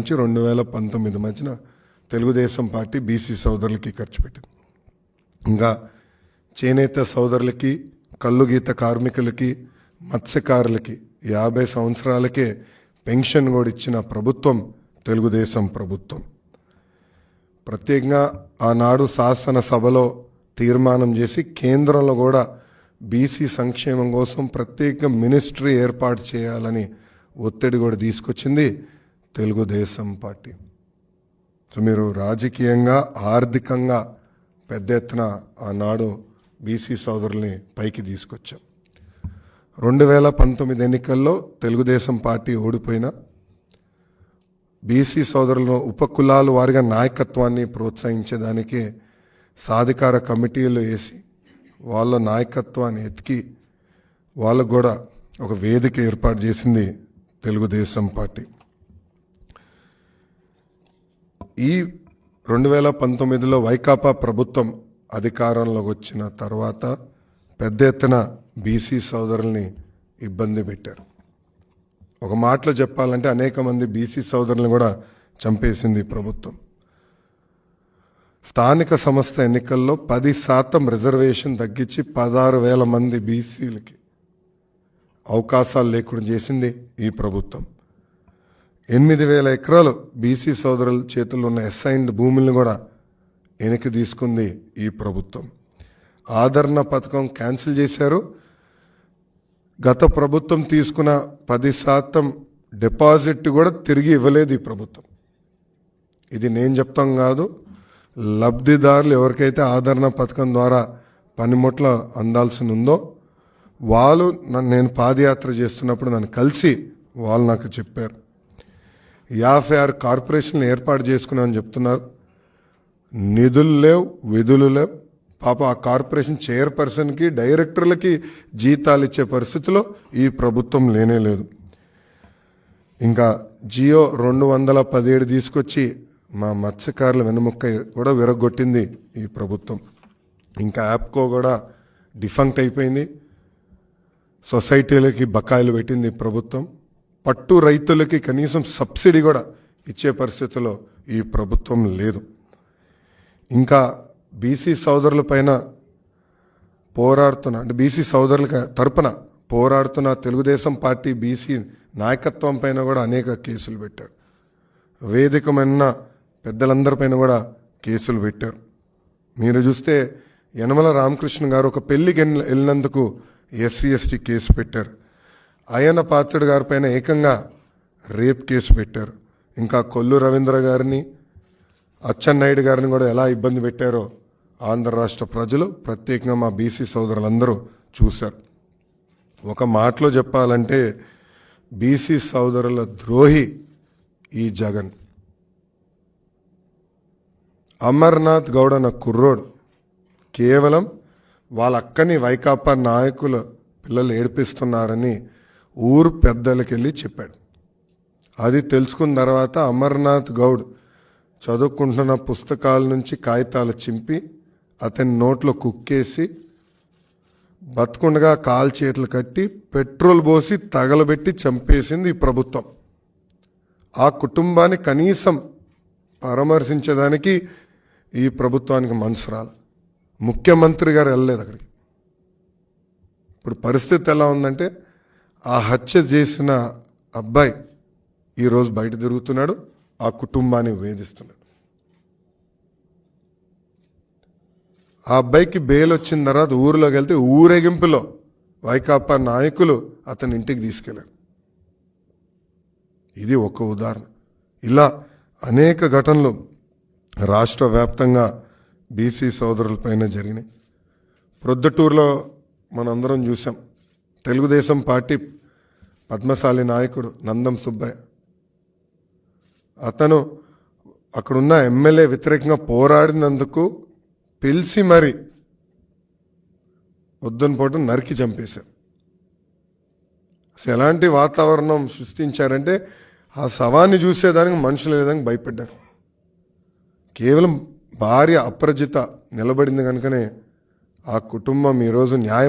నుంచి రెండు వేల పంతొమ్మిది మధ్యన తెలుగుదేశం పార్టీ బీసీ సోదరులకి ఖర్చు పెట్టింది. ఇంకా చేనేత సోదరులకి కల్లుగీత కార్మికులకి మత్స్యకారులకి యాభై సంవత్సరాలకే పెన్షన్ కూడా ఇచ్చిన ప్రభుత్వం తెలుగుదేశం ప్రభుత్వం. ప్రత్యేకంగా ఆనాడు శాసనసభలో తీర్మానం చేసి కేంద్రంలో కూడా బీసీ సంక్షేమం కోసం ప్రత్యేక మినిస్ట్రీ ఏర్పాటు చేయాలని ఒత్తిడి కూడా తీసుకొచ్చింది. తెలుగుదేశం పార్టీ. సో మీరు రాజకీయంగా ఆర్థికంగా పెద్ద ఎత్తున ఆనాడు బీసీ సోదరుల్ని పైకి తీసుకొచ్చాం. రెండు వేల పంతొమ్మిది ఎన్నికల్లో తెలుగుదేశం పార్టీ ఓడిపోయిన బీసీ సోదరులను ఉపకులాలు వారిగా నాయకత్వాన్ని ప్రోత్సహించేదానికి సాధికార కమిటీలు వేసి వాళ్ళ నాయకత్వాన్ని ఎతికి వాళ్ళకు కూడా ఒక వేదిక ఏర్పాటు చేసింది తెలుగుదేశం పార్టీ. ఈ రెండు వేల పంతొమ్మిదిలో వైకాపా ప్రభుత్వం అధికారంలోకి వచ్చిన తర్వాత పెద్ద ఎత్తున బీసీ సోదరుల్ని ఇబ్బంది పెట్టారు. ఒక మాటలో చెప్పాలంటే అనేక మంది బీసీ సోదరులను కూడా చంపేసింది ప్రభుత్వం. స్థానిక సంస్థ ఎన్నికల్లో పది శాతం రిజర్వేషన్ తగ్గించి పదహారు వేల మంది బీసీలకి అవకాశాలు లేకుండా చేసింది ఈ ప్రభుత్వం. ఎనిమిది వేల ఎకరాలు బీసీ సోదరుల చేతుల్లో ఉన్న అసైన్డ్ భూములను కూడా వెనక్కి తీసుకుంది ఈ ప్రభుత్వం. ఆదరణ పథకం క్యాన్సిల్ చేశారు. గత ప్రభుత్వం తీసుకున్న పది శాతం డిపాజిట్ కూడా తిరిగి ఇవ్వలేదు ఈ ప్రభుత్వం. ఇది నేను చెప్తాం కాదు. లబ్ధిదారులు ఎవరికైతే ఆదరణ పథకం ద్వారా పనిముట్ల అందాల్సి ఉందో వాళ్ళు నన్ను నేను పాదయాత్ర చేస్తున్నప్పుడు నన్ను కలిసి వాళ్ళు నాకు చెప్పారు. యాభై ఆరు కార్పొరేషన్లు ఏర్పాటు చేసుకున్నామని చెప్తున్నారు. నిధులు లేవు విధులు లేవు. పాప ఆ కార్పొరేషన్ చైర్పర్సన్కి డైరెక్టర్లకి జీతాలు ఇచ్చే పరిస్థితిలో ఈ ప్రభుత్వం లేనే లేదు. ఇంకా జియో రెండు వందల పదిహేడు తీసుకొచ్చి మా మత్స్యకారుల వెనుముక్క కూడా విరగొట్టింది ఈ ప్రభుత్వం. ఇంకా యాప్కో కూడా డిఫంక్ట్ అయిపోయింది. సొసైటీలకి బకాయిలు పెట్టింది ప్రభుత్వం. పట్టు రైతులకి కనీసం సబ్సిడీ కూడా ఇచ్చే పరిస్థితిలో ఈ ప్రభుత్వం లేదు. ఇంకా బీసీ సోదరుల పైన పోరాడుతున్న అంటే బీసీ సోదరుల తరపున పోరాడుతున్న తెలుగుదేశం పార్టీ బీసీ నాయకత్వం పైన కూడా అనేక కేసులు పెట్టారు. వేదికమైన పెద్దలందరిపైన కూడా కేసులు పెట్టారు. మీరు చూస్తే యనమల రామకృష్ణ గారు ఒక పెళ్ళికి వెళ్ళినందుకు ఎస్సీ ఎస్టీ కేసు పెట్టారు. అయ్యన్న పాత్రుడు గారి పైన ఏకంగా రేప్ కేసు పెట్టారు. ఇంకా కొల్లు రవీంద్ర గారిని అచ్చెన్నాయుడు గారిని కూడా ఎలా ఇబ్బంది పెట్టారో ఆంధ్ర రాష్ట్ర ప్రజలు ప్రత్యేకంగా మా బీసీ సోదరులందరూ చూశారు. ఒక మాటలో చెప్పాలంటే బీసీ సోదరుల ద్రోహి ఈ జగన్. అమర్నాథ్ గౌడ్ అన్న కుర్రోడు కేవలం వాళ్ళ అక్కని వైకాపా నాయకుల పిల్లలు ఏడిపిస్తున్నారని ఊరు పెద్దలకి వెళ్ళి చెప్పాడు. అది తెలుసుకున్న తర్వాత అమర్నాథ్ గౌడ్ చదువుకుంటున్న పుస్తకాల నుంచి కాగితాలు చింపి అతని నోట్లో కుక్కేసి బతకుండగా కాలు చేతులు కట్టి పెట్రోల్ పోసి తగలబెట్టి చంపేసింది ఈ ప్రభుత్వం. ఆ కుటుంబాన్ని కనీసం పరామర్శించడానికి ఈ ప్రభుత్వానికి మనసు రాలి. ముఖ్యమంత్రి గారు వెళ్ళలేదు అక్కడికి. ఇప్పుడు పరిస్థితి ఎలా ఉందంటే ఆ హత్య చేసిన అబ్బాయి ఈరోజు బయట తిరుగుతున్నాడు ఆ కుటుంబాన్ని వేధిస్తున్నాడు. ఆ అబ్బాయికి బెయిల్ వచ్చిన తర్వాత ఊరిలోకి వెళ్తే ఊరేగింపులో వైకాపా నాయకులు అతని ఇంటికి తీసుకెళ్ళారు. ఇది ఒక ఉదాహరణ. ఇలా అనేక ఘటనలు రాష్ట్ర వ్యాప్తంగా బీసీ సోదరులపైన జరిగినాయి. ప్రొద్దుటూరులో మనందరం చూసాం. తెలుగుదేశం పార్టీ పద్మశాలి నాయకుడు నందం సుబ్బయ్య. అతను అక్కడున్న ఎమ్మెల్యే వ్యతిరేకంగా పోరాడినందుకు పిలిచి మరి పొద్దున పూట నరికి చంపేశారు. అసలు ఎలాంటి వాతావరణం సృష్టించారంటే ఆ శవాన్ని చూసేదానికి మనుషులు ఏ భయపడ్డారు. కేవలం భార్య అప్రజిత నిలబడింది కనుకనే ఆ కుటుంబం ఈరోజు న్యాయ